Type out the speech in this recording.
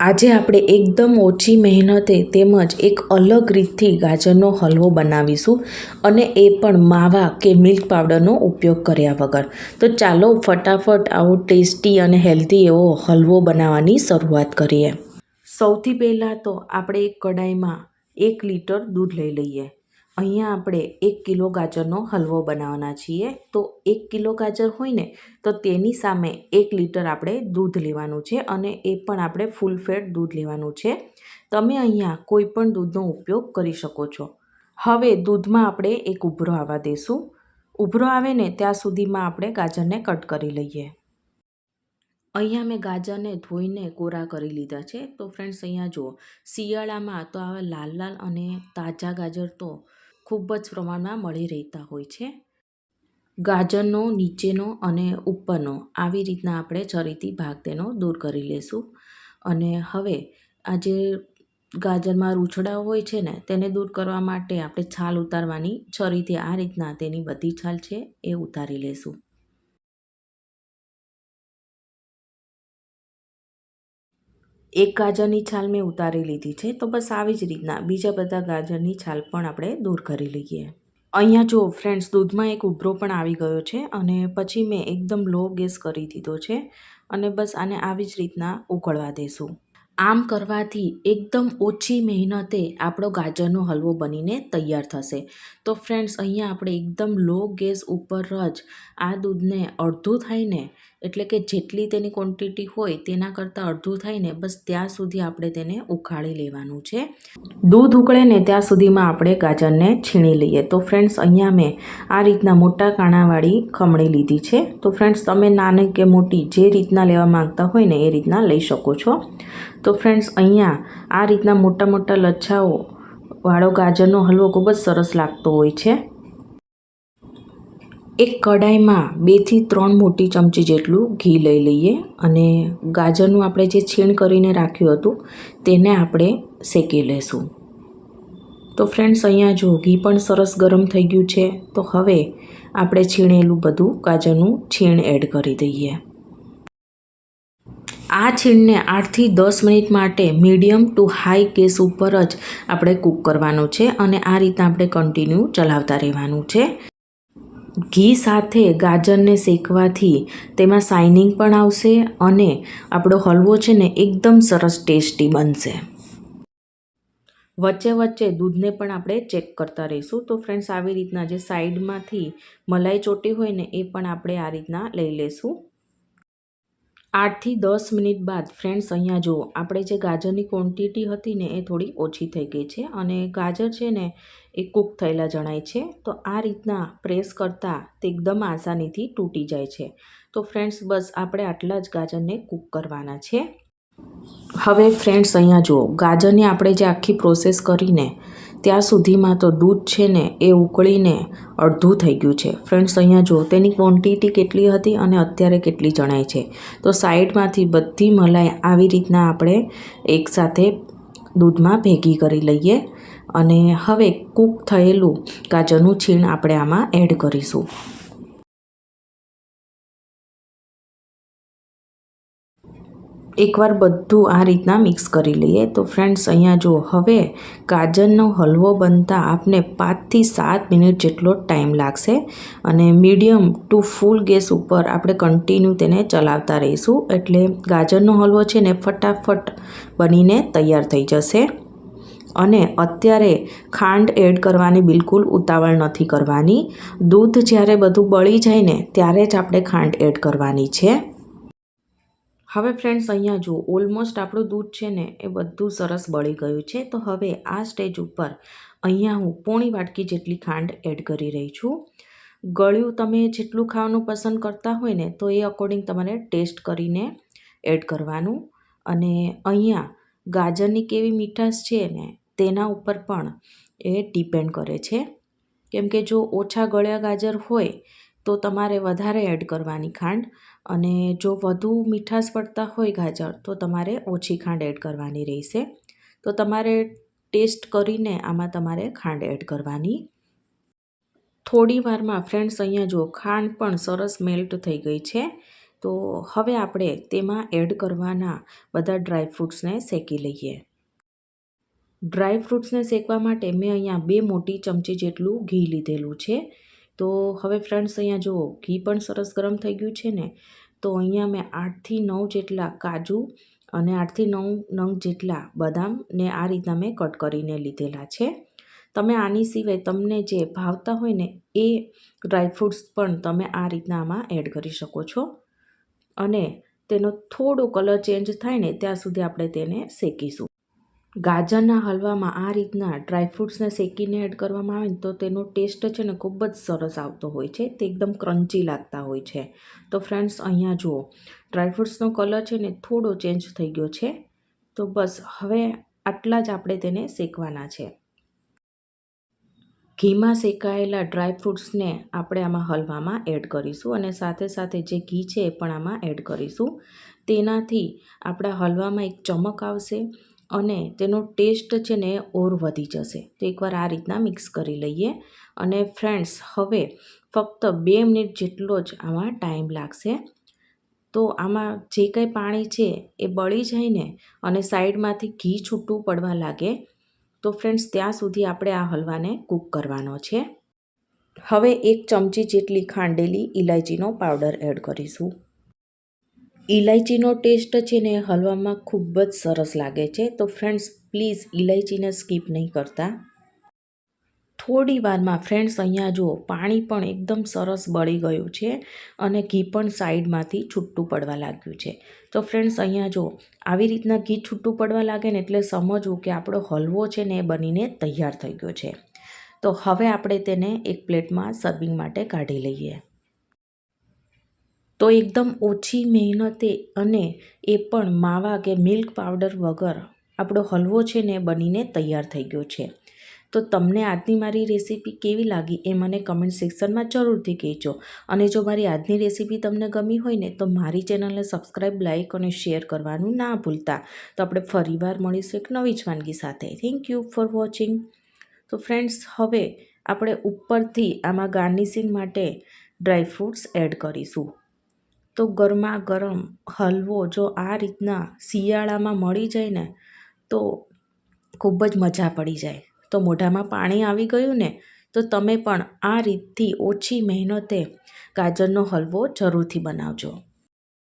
આજે આપણે એકદમ ઓછી મહેનતે તેમજ એક અલગ રીતથી ગાજરનો હલવો બનાવીશું અને એ પણ માવા કે મિલ્ક પાવડરનો ઉપયોગ કર્યા વગર. તો ચાલો ફટાફટ આવો ટેસ્ટી અને હેલ્ધી એવો હલવો બનાવવાની શરૂઆત કરીએ. સૌથી પહેલાં તો આપણે એક કડાઈમાં એક લીટર દૂધ લઈ લઈએ. અહીંયા આપણે એક કિલો ગાજરનો હલવો બનાવવાના છીએ. તો એક કિલો ગાજર હોય ને તો તેની સામે એક લીટર આપણે દૂધ લેવાનું છે અને એ પણ આપણે ફૂલ ફેટ દૂધ લેવાનું છે. તમે અહીંયા કોઈ પણ દૂધનો ઉપયોગ કરી શકો છો. હવે દૂધમાં આપણે એક ઉભરો આવવા દઈશું ઉભરો આવે ને ત્યાં સુધીમાં આપણે ગાજરને કટ કરી લઈએ. અહીંયા મેં ગાજરને ધોઈને કોરા કરી લીધા છે. તો ફ્રેન્ડ્સ, અહીંયા જુઓ. શિયાળામાં તો આવા લાલ લાલ અને તાજા ગાજર તો ખૂબ જ પ્રમાણમાં મળી રહેતા હોય છે. ગાજરનો, નીચેનો અને ઉપરનો આવી રીતના આપણે છરીથી ભાગ તેનો દૂર કરી લેશું. અને હવે આ જે ગાજરમાં રૂછડા હોય છે ને, તેને દૂર કરવા માટે આપણે છાલ ઉતારવાની છરીથી આ રીતના તેની બધી છાલ છે એ ઉતારી લેશું. એક ગાજરની છાલ મેં ઉતારી લીધી છે, તો બસ આવી જ રીતના બીજા બધા ગાજરની છાલ પણ આપણે દૂર કરી લઈએ. અહીંયા જો ફ્રેન્ડ્સ, દૂધમાં એક ઉભરો પણ આવી ગયો છે અને પછી મેં એકદમ લો ગેસ કરી દીધો છે અને બસ આને આવી જ રીતના ઉકળવા દેશું. આમ કરવાથી એકદમ ઓછી મહેનતે આપણો ગાજરનો હલવો બનીને તૈયાર થશે. તો ફ્રેન્ડ્સ અહીંયા આપણે એકદમ લો ગેસ ઉપર જ આ દૂધને અડધું થાય ને એટલે કે જેટલી તેની ક્વોન્ટિટી હોય તેના કરતાં અડધું થાય ને બસ ત્યાં સુધી આપણે તેને ઉકાળી લેવાનું છે. દૂધ ઉકળે ને ત્યાં સુધીમાં આપણે ગાજરને છીણી લઈએ. તો ફ્રેન્ડ્સ અહીંયા મેં આ રીતના મોટા કાણાવાળી ખમણી લીધી છે. તો ફ્રેન્ડ્સ તમે નાની કે મોટી જે રીતના લેવા માંગતા હોય ને એ રીતના લઈ શકો છો. તો ફ્રેન્ડ્સ અહીંયા આ રીતના મોટા મોટા લચ્છાઓ વાળો ગાજરનો હલવો ખૂબ જ સરસ લાગતો હોય છે. એક કઢાઈમાં બેથી ત્રણ મોટી ચમચી જેટલું ઘી લઈ લઈએ અને ગાજરનું આપણે જે છીણ કરીને રાખ્યું હતું તેને આપણે શેકી લેશું. તો ફ્રેન્ડ્સ અહીંયા જો ઘી પણ સરસ ગરમ થઈ ગયું છે, તો હવે આપણે છીણેલું બધું ગાજરનું છીણ એડ કરી દઈએ. આ છીણને આઠથી દસ મિનિટ માટે મીડિયમ ટુ હાઈ ગેસ ઉપર જ આપણે કૂક કરવાનું છે અને આ રીતના આપણે કન્ટિન્યુ ચલાવતા રહેવાનું છે. ઘી સાથે ગાજરને શેકવાથી તેમાં શાઇનિંગ પણ આવશે અને આપણો હલવો છે ને એકદમ સરસ ટેસ્ટી બનશે. વચ્ચે વચ્ચે દૂધને પણ આપણે ચેક કરતા રહીશું. તો ફ્રેન્ડ્સ આવી રીતના જે સાઈડમાંથી મલાઈ ચોટી હોય ને એ પણ આપણે આ રીતના લઈ લઈશું આઠથી દસ મિનિટ બાદ ફ્રેન્ડ્સ, અહીંયા જુઓ, આપણે જે ગાજરની ક્વોન્ટિટી હતી ને એ થોડી ઓછી થઈ ગઈ છે અને ગાજર છે ને એ કૂક થયેલા જણાય છે, તો આ રીતના પ્રેસ કરતાં તે એકદમ આસાનીથી તૂટી જાય છે. તો ફ્રેન્ડ્સ, બસ આપણે આટલા જ ગાજરને કૂક કરવાના છે. હવે ફ્રેન્ડ્સ, અહીંયા જુઓ, ગાજરની આપણે જે આખી પ્રોસેસ કરીને ત્યાં સુધીમાં તો દૂધ છે ને એ ઉકળીને અડધું થઈ ગયું છે. ફ્રેન્ડ્સ, અહીંયા જો તેની ક્વોન્ટિટી કેટલી હતી અને અત્યારે કેટલી જણાય છે. તો સાઈડમાંથી બધી મલાઈ આવી રીતના આપણે એકસાથે દૂધમાં ભેગી કરી લઈએ અને હવે કૂક થયેલું ગાજરનું છીણ આપણે આમાં એડ કરીશું. એકવાર બધું આ રીતના મિક્સ કરી લઈએ. તો ફ્રેન્ડ્સ અહીંયા જુઓ હવે ગાજરનો હલવો બનતા આપને પાંચથી સાત મિનિટ જેટલો ટાઈમ લાગશે અને મીડિયમ ટુ ફૂલ ગેસ ઉપર આપણે કન્ટિન્યુ તેને ચલાવતા રહીશું. એટલે ગાજરનો હલવો છે ને ફટાફટ બનીને તૈયાર થઈ જશે. અને અત્યારે ખાંડ એડ કરવાની બિલકુલ ઉતાવળ નથી કરવાની. દૂધ જ્યારે બધું બળી જાય ને, ત્યારે જ આપણે ખાંડ એડ કરવાની છે. હવે ફ્રેન્ડ્સ અહીંયા જુઓ ઓલમોસ્ટ આપણું દૂધ છે ને, એ બધું સરસ બળી ગયું છે. તો હવે આ સ્ટેજ ઉપર અહીંયા હું પોણી વાટકી જેટલી ખાંડ એડ કરી રહી છું. ગળ્યું તમે જેટલું ખાવાનું પસંદ કરતા હોય ને, તો એ અકોર્ડિંગ તમારે ટેસ્ટ કરીને એડ કરવાનું. અને અહીંયા ગાજરની કેવી મીઠાશ છે ને, તેના ઉપર પણ એ ડિપેન્ડ કરે છે. કેમ કે જો ઓછા ગળ્યા ગાજર હોય, તો તમારે વધારે એડ કરવાની ખાંડ. અને જો વધુ મીઠાશ પડતા હોય ગાજર, તો તમારે ઓછી ખાંડ એડ કરવાની રહેશે. તો તમારે ટેસ્ટ કરીને આમાં તમારે ખાંડ એડ કરવાની. થોડી વારમાં ફ્રેન્ડ્સ અહીંયા જો ખાંડ પણ સરસ મેલ્ટ થઈ ગઈ છે. તો હવે આપણે તેમાં એડ કરવાના બધા ડ્રાય ફ્રૂટ્સને શેકી લઈએ. ડ્રાયફ્રૂટ્સને શેકવા માટે મેં અહીંયા બે મોટી ચમચી જેટલું ઘી લીધેલું છે. તો હવે ફ્રેન્ડ્સ અહીંયા જુઓ ઘી પણ સરસ ગરમ થઈ ગયું છે ને, તો અહીંયા મેં આઠથી નવ જેટલા કાજુ અને આઠથી નવ નંગ જેટલા બદામને આ રીતના મેં કટ કરીને લીધેલા છે. તમે આની સિવાય તમને જે ભાવતા હોય ને, એ ડ્રાયફ્રૂટ્સ પણ તમે આ રીતના આમાં એડ કરી શકો છો. અને તેનો થોડો કલર ચેન્જ થાય ને, ત્યાં સુધી આપણે તેને શેકીશું. ગાજરના હલવામાં આ રીતના ડ્રાયફ્રૂટ્સને શેકીને એડ કરવામાં આવે ને તો તેનો ટેસ્ટ છે ને ખૂબ જ સરસ આવતો હોય છે. તે એકદમ ક્રન્ચી લાગતા હોય છે. તો ફ્રેન્ડ્સ, અહીંયા જુઓ. ડ્રાયફ્રૂટ્સનો કલર છે ને થોડો ચેન્જ થઈ ગયો છે. તો બસ, હવે આટલા જ આપણે તેને શેકવાના છે. ઘીમાં શેકાયેલા ડ્રાયફ્રૂટ્સને આપણે આમાં હલવામાં એડ કરીશું અને સાથે સાથે જે ઘી છે એ પણ આમાં એડ કરીશું. તેનાથી આપણા હલવામાં એક ચમક આવશે. અને તેનો ટેસ્ટ છે ને ઓર વધી જશે. તો એકવાર આ રીતના મિક્સ કરી લઈએ. અને ફ્રેન્ડ્સ, હવે ફક્ત બે મિનિટ જેટલો જ આમાં ટાઈમ લાગશે. તો આમાં જે કંઈ પાણી છે એ બળી જાય ને અને સાઈડમાંથી ઘી છૂટું પડવા લાગે. તો ફ્રેન્ડ્સ, ત્યાં સુધી આપણે આ હલવાને કૂક કરવાનો છે. હવે એક ચમચી જેટલી ખાંડેલી ઇલાયચીનો પાવડર એડ કરીશું. ઇલાયચીનો ટેસ્ટ છે ને હલવામાં ખૂબ જ સરસ લાગે છે. તો ફ્રેન્ડ્સ, પ્લીઝ ઇલાયચીને સ્કીપ નહીં કરતા. થોડી વારમાં ફ્રેન્ડ્સ, અહીંયા જુઓ, પાણી પણ એકદમ સરસ બળી ગયું છે અને ઘી પણ સાઈડમાંથી છૂટું પડવા લાગ્યું છે. તો ફ્રેન્ડ્સ, અહીંયા જુઓ, આવી રીતના ઘી છૂટું પડવા લાગે ને એટલે સમજવું કે આપણો હલવો છે ને એ બનીને તૈયાર થઈ ગયો છે. તો હવે આપણે તેને એક પ્લેટમાં સર્વિંગ માટે કાઢી લઈએ. તો એકદમ ઓછી મહેનતે અને એ પણ માવા કે મિલ્ક પાવડર વગર આપણો હલવો છે ને બનીને તૈયાર થઈ ગયો છે. તો તમને આજની મારી રેસીપી કેવી લાગી એ મને કમેન્ટ સેક્શનમાં જરૂરથી કહેજો. અને જો મારી આજની રેસીપી તમને ગમી હોય ને તો મારી ચેનલને સબસ્ક્રાઈબ લાઇક અને શેર કરવાનું ના ભૂલતા. તો આપણે ફરીવાર મળીશું એક નવી જ વાનગી સાથે. થેન્ક યુ ફોર વોચિંગ તો ફ્રેન્ડ્સ હવે આપણે ઉપરથી આમાં ગાર્નિશિંગ માટે ડ્રાયફ્રૂટ્સ એડ કરીશું. તો ગરમા ગરમ હલવો જો આ રીતના શિયાળામાં મળી જાય ને, તો ખૂબ જ મજા પડી જાય. તો મોઢામાં પાણી આવી ગયું ને, તો તમે પણ આ રીતથી ઓછી મહેનતે ગાજરનો હલવો જરૂરથી બનાવજો.